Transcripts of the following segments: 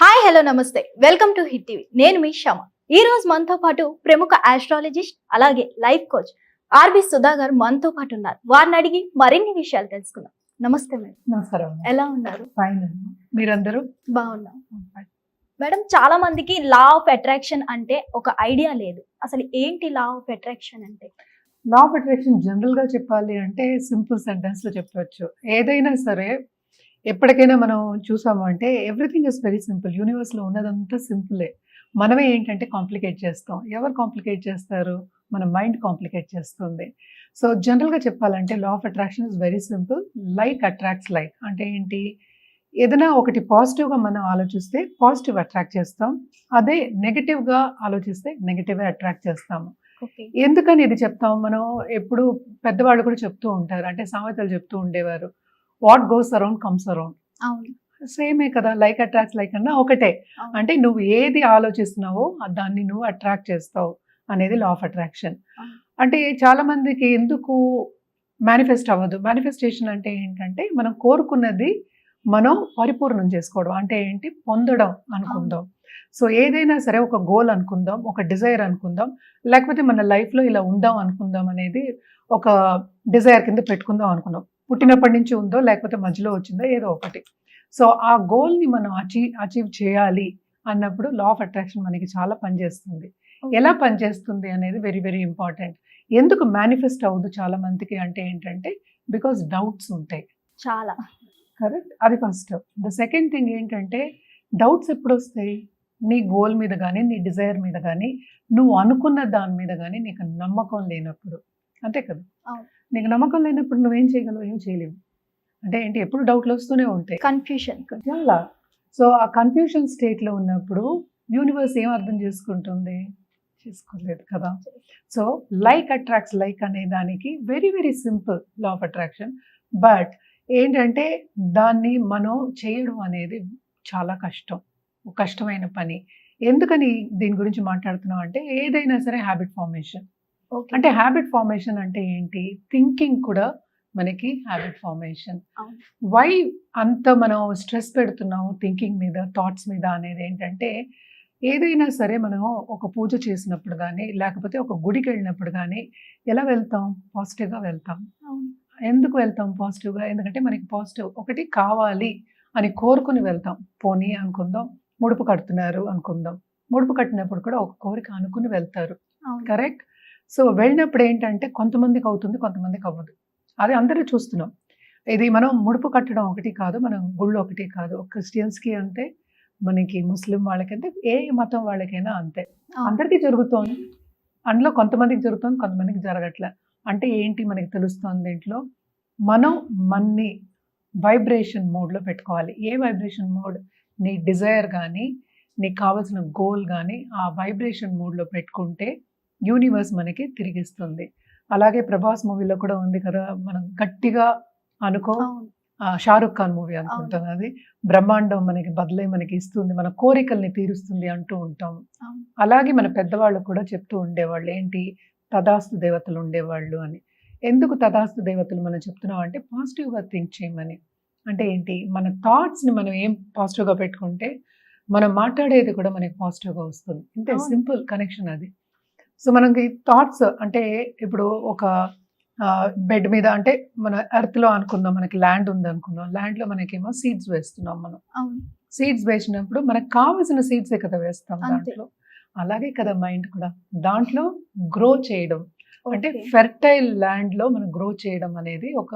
Hi hello namaste. Welcome to hit TV నేను మీ శమ ఈ రోజు మనతో పాటు ప్రముఖ ఆస్ట్రాలజిస్ట్ అలాగే లైఫ్ కోచ్ ఆర్బి సుధా గారు మనతో పాటు ఉన్నారు. వారిని అడిగి మరిన్ని విషయాలు తెలుసుకుందాం. నమస్తే మేడం. నమస్కారం. ఎలా ఉన్నారు? ఫైన్ మీరందరూ? బాగున్నాం. మేడం చాలా మందికి లా ఆఫ్ అట్రాక్షన్ అంటే ఒక ఐడియా లేదు. అసలు ఏంటి లా ఆఫ్ అట్రాక్షన్ అంటే? లా ఆఫ్ అట్రాక్షన్ జనరల్గా చెప్పాలి అంటే సింపుల్ సెంటెన్స్లో చెప్పవచ్చు. ఏదైనా సరే ఎప్పటికైనా మనం చూసాము అంటే ఎవ్రీథింగ్ ఇస్ వెరీ సింపుల్ యూనివర్స్లో ఉన్నదంతా సింపులే మనమే ఏంటంటే కాంప్లికేట్ చేస్తాం. ఎవరు కాంప్లికేట్ చేస్తారు? మన మైండ్ కాంప్లికేట్ చేస్తుంది. సో జనరల్గా చెప్పాలంటే law of attraction is very simple like attracts like అంటే ఏంటి? ఏదైనా ఒకటి పాజిటివ్గా మనం ఆలోచిస్తే పాజిటివ్ అట్రాక్ట్ చేస్తాం. అదే నెగిటివ్గా ఆలోచిస్తే నెగిటివ్ అట్రాక్ట్ చేస్తాము ఎందుకని ఇది చెప్తాం? మనం ఎప్పుడు పెద్దవాళ్ళు కూడా చెప్తూ ఉంటారు. అంటే సామెతలు చెప్తూ ఉండేవారు. What goes around comes around. సేమే కదా లైక్ అట్రాక్ట్స్ లైక్ అన్నా ఒకటే. అంటే నువ్వు ఏది ఆలోచిస్తున్నావో దాన్ని నువ్వు అట్రాక్ట్ చేస్తావు అనేది లా ఆఫ్ అట్రాక్షన్. అంటే చాలా మందికి ఎందుకు మేనిఫెస్ట్ అవ్వదు? మేనిఫెస్టేషన్ అంటే ఏంటంటే మనం కోరుకున్నది మనం పరిపూర్ణం చేసుకోవడం. అంటే ఏంటి? పొందడం అనుకుందాం. సో ఏదైనా సరే ఒక గోల్ అనుకుందాం ఒక డిజైర్ అనుకుందాం లేకపోతే మన లైఫ్లో ఇలా ఉందాం అనుకుందాం అనేది ఒక డిజైర్ కింద పెట్టుకుందాం అనుకుందాం. పుట్టినప్పటి నుంచి ఉందో లేకపోతే మధ్యలో వచ్చిందో ఏదో ఒకటి. సో ఆ గోల్ని మనం అచీవ్ అచీవ్ చేయాలి అన్నప్పుడు లా ఆఫ్ అట్రాక్షన్ మనకి చాలా పనిచేస్తుంది. ఎలా పనిచేస్తుంది అనేది వెరీ వెరీ ఇంపార్టెంట్ ఎందుకు మేనిఫెస్ట్ అవ్వదు చాలా మందికి అంటే ఏంటంటే బికాస్ డౌట్స్ ఉంటాయి. చాలా. కరెక్ట్ అది ఫస్ట్ ద సెకండ్ థింగ్ ఏంటంటే డౌట్స్ ఎప్పుడు వస్తాయి నీ గోల్ మీద కానీ నీ డిజైర్ మీద కానీ నువ్వు అనుకున్న దాని మీద కానీ నీకు నమ్మకం లేనప్పుడు. అంతే కదా. నీకు నమ్మకం లేనప్పుడు నువ్వేం చేయగలవు ఏం చేయలేవు. అంటే ఏంటి ఎప్పుడు డౌట్లు వస్తూనే ఉంటాయి. కన్ఫ్యూషన్ చాలా సో ఆ కన్ఫ్యూషన్ స్టేట్లో ఉన్నప్పుడు యూనివర్స్ ఏం అర్థం చేసుకుంటుంది? చేసుకోలేదు కదా. సో లైక్ అట్రాక్ట్స్ లైక్ అనే దానికి very very simple law of attraction but ఏంటంటే దాన్ని మనం చేయడం అనేది చాలా కష్టం. ఒక కష్టమైన పని. ఎందుకని దీని గురించి మాట్లాడుతున్నాం అంటే ఏదైనా సరే హ్యాబిట్ ఫార్మేషన్ అంటే హ్యాబిట్ ఫార్మేషన్ అంటే ఏంటి? థింకింగ్ కూడా మనకి హ్యాబిట్ ఫార్మేషన్. వై అంత మనం స్ట్రెస్ పెడుతున్నాము థింకింగ్ మీద థాట్స్ మీద అనేది ఏంటంటే ఏదైనా సరే మనం ఒక పూజ చేసినప్పుడు కానీ లేకపోతే ఒక గుడికి వెళ్ళినప్పుడు కానీ ఎలా వెళ్తాం? పాజిటివ్గా వెళ్తాం. ఎందుకు వెళ్తాం పాజిటివ్గా ఎందుకంటే మనకి పాజిటివ్ ఒకటి కావాలి అని కోరుకుని వెళ్తాం. పోనీ అనుకుందాం ముడుపు కడుతున్నారు అనుకుందాం. ముడుపు కట్టినప్పుడు కూడా ఒక కోరిక అనుకుని వెళ్తారు. కరెక్ట్ సో వెళ్ళినప్పుడు ఏంటంటే కొంతమందికి అవుతుంది కొంతమందికి అవ్వదు. అది అందరూ చూస్తున్నాం. ఇది మనం ముడుపు కట్టడం ఒకటి కాదు మనం గుళ్ళు ఒకటి కాదు. క్రిస్టియన్స్కి అంతే మనకి ముస్లిం వాళ్ళకంటే ఏ మతం వాళ్ళకైనా అంతే. అందరికీ జరుగుతోంది. అందులో కొంతమందికి జరుగుతోంది కొంతమందికి జరగట్లే. అంటే ఏంటి మనకి తెలుస్తోంది దీంట్లో? మనం మన్ని వైబ్రేషన్ మోడ్లో పెట్టుకోవాలి. ఏ వైబ్రేషన్ మోడ్? నీ డిజైర్ కానీ నీకు కావాల్సిన గోల్ కానీ ఆ వైబ్రేషన్ మోడ్లో పెట్టుకుంటే యూనివర్స్ మనకి తిరిగిస్తుంది. అలాగే ప్రభాస్ మూవీలో కూడా ఉంది కదా మనం గట్టిగా అనుకో షారుఖ్ ఖాన్ మూవీ అనుకుంటాం అది. బ్రహ్మాండం మనకి బదులై మనకి ఇస్తుంది మన కోరికల్ని తీరుస్తుంది అంటూ ఉంటాం. అలాగే మన పెద్దవాళ్ళు కూడా చెప్తూ ఉండేవాళ్ళు ఏంటి తదాస్తు దేవతలు ఉండేవాళ్ళు అని. ఎందుకు తదాస్తు దేవతలు మనం చెప్తున్నాం అంటే పాజిటివ్గా థింక్ చేయమని. అంటే ఏంటి? మన థాట్స్ని మనం ఏం పాజిటివ్గా పెట్టుకుంటే మనం మాట్లాడేది కూడా మనకి పాజిటివ్గా వస్తుంది. ఇంతే అవును. సింపుల్ కనెక్షన్ అది. సో మనకి థాట్స్ అంటే ఇప్పుడు ఒక బెడ్ మీద అంటే మన ఎర్త్లో అనుకుందాం మనకి ల్యాండ్ ఉంది అనుకుందాం. ల్యాండ్లో మనకేమో సీడ్స్ వేస్తున్నాం మనం. సీడ్స్ వేసినప్పుడు మనకు కావాల్సిన సీడ్సే కదా వేస్తాం. దాంట్లో. అలాగే కదా మైండ్ కూడా. దాంట్లో గ్రో చేయడం. అంటే. ఫెర్టైల్ ల్యాండ్లో మనం గ్రో చేయడం అనేది ఒక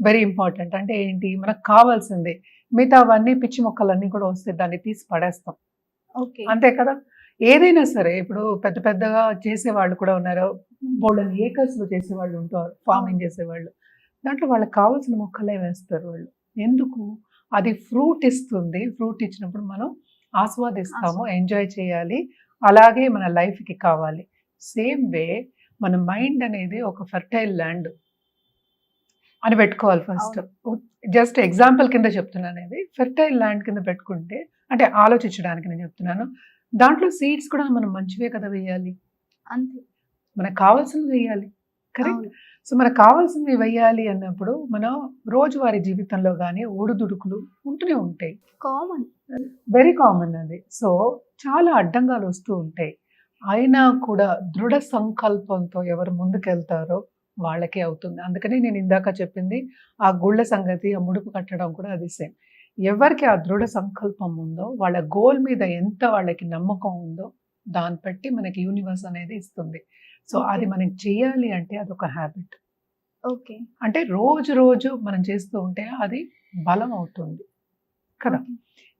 వెరీ ఇంపార్టెంట్ అంటే ఏంటి? మనకు కావాల్సింది. మిగతా అవన్నీ పిచ్చి మొక్కలన్నీ కూడా వస్తే దాన్ని తీసి పడేస్తాం. ఓకే. అంతే కదా? ఏదైనా సరే ఇప్పుడు పెద్ద పెద్దగా చేసేవాళ్ళు కూడా ఉన్నారు బోల్డెన్ ఏకర్స్లో చేసేవాళ్ళు ఉంటారు ఫార్మింగ్ చేసేవాళ్ళు. దాంట్లో వాళ్ళకి కావాల్సిన మొక్కలే వేస్తారు వాళ్ళు. ఎందుకు? అది ఫ్రూట్ ఇస్తుంది ఫ్రూట్ ఇచ్చినప్పుడు మనం ఆస్వాదిస్తాము ఎంజాయ్ చేయాలి. అలాగే మన life కి కావాలి. సేమ్ వే మన మైండ్ అనేది ఒక ఫర్టైల్ ల్యాండ్ అని పెట్టుకోవాలి ఫస్ట్ జస్ట్ ఎగ్జాంపుల్ కింద చెప్తున్నాను ఇది ఫెర్టైల్ ల్యాండ్ కింద పెట్టుకుంటే అంటే ఆలోచించడానికి నేను చెప్తున్నాను. దాంట్లో సీడ్స్ కూడా మనం మంచివే కదా వేయాలి. అంతే. మనకు కావాల్సింది వేయాలి. కరెక్ట్? సో మనకు కావాల్సింది వెయ్యాలి అన్నప్పుడు మనం రోజువారీ జీవితంలో కానీ ఒడిదుడుకులు ఉంటూనే ఉంటాయి. కామన్. వెరీ కామన్ అది సో చాలా అడ్డంగాలు వస్తూ ఉంటాయి. అయినా కూడా దృఢ సంకల్పంతో ఎవరు ముందుకెళ్తారో వాళ్ళకే అవుతుంది. అందుకని నేను ఇందాక చెప్పింది ఆ గుళ్ళ సంగతి ఆ ముడుపు కట్టడం కూడా అది సేమ్. ఎవరికి ఆ దృఢ సంకల్పం ఉందో వాళ్ళ గోల్ మీద ఎంత వాళ్ళకి నమ్మకం ఉందో దాన్ని బట్టి మనకి యూనివర్స్ అనేది ఇస్తుంది. సో. అది మనం చేయాలి అంటే అదొక హ్యాబిట్ ఓకే. అంటే రోజు రోజు మనం చేస్తూ ఉంటే అది బలం అవుతుంది. కదా?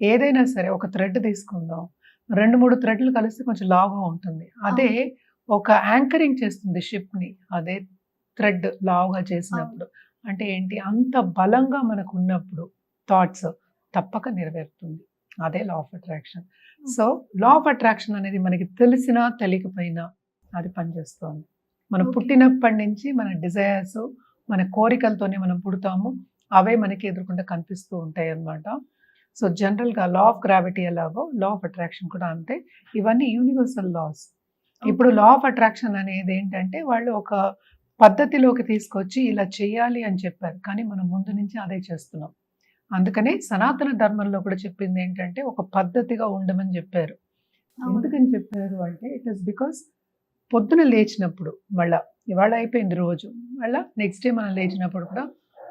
ఏదైనా సరే ఒక థ్రెడ్ తీసుకుందాం. రెండు మూడు థ్రెడ్లు కలిస్తే కొంచెం లావుగా ఉంటుంది. అదే ఒక యాంకరింగ్ చేస్తుంది షిప్ని అదే థ్రెడ్ లావుగా చేసినప్పుడు. అంటే ఏంటి? అంత బలంగా మనకు ఉన్నప్పుడు థాట్స్ తప్పక నెరవేరుతుంది. అదే law of attraction so law of attraction అనేది మనకి తెలిసినా తెలియకపోయినా అది పనిచేస్తుంది. మనం. పుట్టినప్పటి నుంచి మన డిజైర్స్ మన కోరికలతోనే మనం పుడతాము. అవే మనకి ఎదురుకుండా కనిపిస్తూ ఉంటాయి అన్నమాట. సో జనరల్గా లా ఆఫ్ గ్రావిటీ ఎలాగో లా ఆఫ్ అట్రాక్షన్ కూడా అంతే. ఇవన్నీ యూనివర్సల్ లాస్ ఇప్పుడు లా ఆఫ్ అట్రాక్షన్ అనేది ఏంటంటే వాళ్ళు ఒక పద్ధతిలోకి తీసుకొచ్చి ఇలా చేయాలి అని చెప్పారు. కానీ మనం ముందు నుంచి అదే చేస్తున్నాం. అందుకనే సనాతన ధర్మంలో కూడా చెప్పింది ఏంటంటే ఒక పద్ధతిగా ఉండమని చెప్పారు. ఎందుకని చెప్పారు అంటే ఇట్ ఇస్ బికాస్ పొద్దున లేచినప్పుడు మళ్ళా ఇవాళ అయిపోయింది రోజు మళ్ళా నెక్స్ట్ డే మనం లేచినప్పుడు కూడా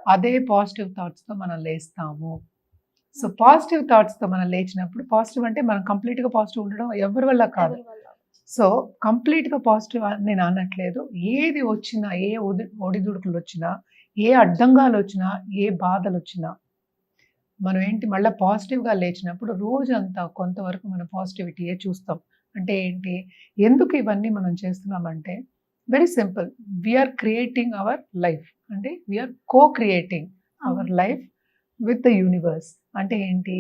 అదే పాజిటివ్ థాట్స్తో మనం లేస్తాము. సో పాజిటివ్ థాట్స్తో మనం లేచినప్పుడు పాజిటివ్ అంటే మనం కంప్లీట్గా పాజిటివ్ ఉండడం ఎవరి వల్ల కాదు. సో కంప్లీట్గా పాజిటివ్ నేను అనట్లేదు. ఏది వచ్చినా ఏ ఒడి ఒడిదుడుకులు వచ్చినా ఏ అడ్డంగాలు వచ్చినా ఏ బాధలు వచ్చినా మనం ఏంటి మళ్ళీ పాజిటివ్గా లేచినప్పుడు రోజంతా కొంతవరకు మన పాజిటివిటీయే చూస్తాం. అంటే ఏంటి? ఎందుకు ఇవన్నీ మనం చేస్తున్నామంటే very simple. We are creating our life అంటే we are cocreating our life with the universe అంటే ఏంటి?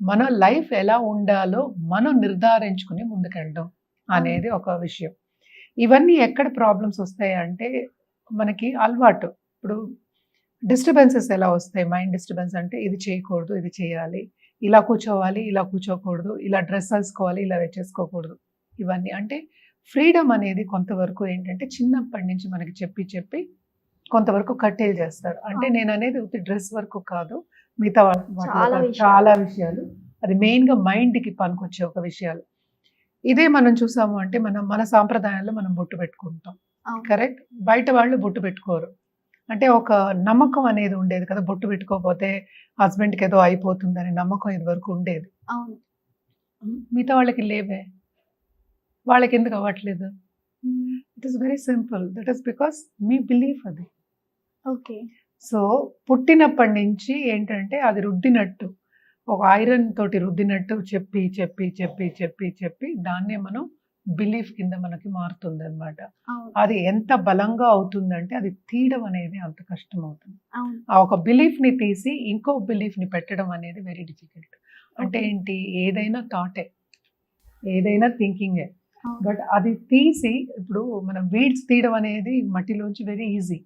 మన లైఫ్ ఎలా ఉండాలో మనం నిర్ధారించుకుని ముందుకెళ్ళడం అనేది ఒక విషయం. ఇవన్నీ ఎక్కడ ప్రాబ్లమ్స్ వస్తాయి అంటే మనకి అలవాటు. ఇప్పుడు డిస్టర్బెన్సెస్ ఎలా వస్తాయి? మైండ్ డిస్టర్బెన్స్ అంటే ఇది చేయకూడదు ఇది చేయాలి. ఇలా కూర్చోవాలి ఇలా కూర్చోకూడదు ఇలా డ్రెస్ వేసుకోవాలి ఇలా వేసేసుకోకూడదు ఇవన్నీ అంటే ఫ్రీడమ్ అనేది కొంతవరకు ఏంటంటే చిన్నప్పటి నుంచి మనకి చెప్పి చెప్పి కొంతవరకు కట్టేలు చేస్తారు. అంటే. నేను అనేది డ్రెస్ వరకు కాదు. మిగతా. చాలా విషయాలు. అది మెయిన్గా మైండ్కి పనికొచ్చే ఒక విషయాలు. ఇదే మనం చూసాము అంటే మనం మన సాంప్రదాయాల్లో మనం బొట్టు పెట్టుకుంటాం. కరెక్ట్? బయట వాళ్ళు బొట్టు పెట్టుకోరు. అంటే ఒక నమ్మకం అనేది ఉండేది కదా బొట్టు పెట్టుకోకపోతే హస్బెండ్కి ఏదో అయిపోతుందని నమ్మకం ఇది వరకు ఉండేది. అవును. మిగతా వాళ్ళకి లేవే. వాళ్ళకి ఎందుకు అవ్వట్లేదు? It is very simple that is because me belief అది. ఓకే. సో పుట్టినప్పటి నుంచి ఏంటంటే అది రుద్దినట్టు ఒక ఐరన్ తోటి రుద్దినట్టు చెప్పి చెప్పి చెప్పి చెప్పి చెప్పి దాన్నే మనం బిలీఫ్ కింద మనకి మారుతుంది అనమాట అది ఎంత బలంగా అవుతుందంటే అది తీయడం అనేది అంత కష్టం అవుతుంది ఆ ఒక బిలీఫ్ని తీసి ఇంకో బిలీఫ్ని పెట్టడం అనేది వెరీ డిఫికల్ట్ అంటే. ఏంటి? ఏదైనా థాటే ఏదైనా థింకింగే. బట్ అది తీసి ఇప్పుడు మనం వీడ్స్ తీయడం అనేది మట్టిలోంచి వెరీ ఈజీ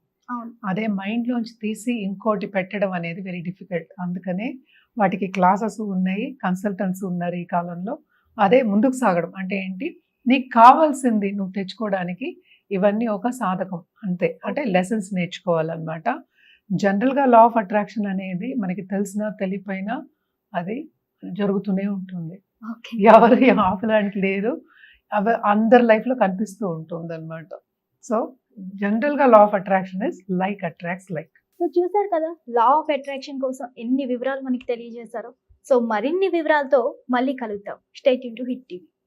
అదే మైండ్లోంచి తీసి ఇంకోటి పెట్టడం అనేది వెరీ డిఫికల్ట్ అందుకనే వాటికి క్లాసెస్ ఉన్నాయి కన్సల్టెంట్స్ ఉన్నారు ఈ కాలంలో. అదే ముందుకు సాగడం. అంటే ఏంటి? నీకు కావాల్సింది నువ్వు తెచ్చుకోవడానికి ఇవన్నీ ఒక సాధకం అంతే. అంటే లెసన్స్ నేర్చుకోవాలన్నమాట. జనరల్గా లా ఆఫ్ అట్రాక్షన్ అనేది మనకి తెలిసినా తెలియపోయినా అది జరుగుతూనే ఉంటుంది. ఎవరు ఆపడానికి లేదు. అవి అందరి లైఫ్లో కనిపిస్తూ ఉంటుంది అనమాట సో జనరల్గా law of attraction is like attracts like. So చూసారు కదా లా ఆఫ్ అట్రాక్షన్ కోసం ఎన్ని వివరాలు మనకి తెలియజేశారో. సో మరిన్ని వివరాలతో మళ్ళీ కలుద్దాం. Stay tuned hit TV.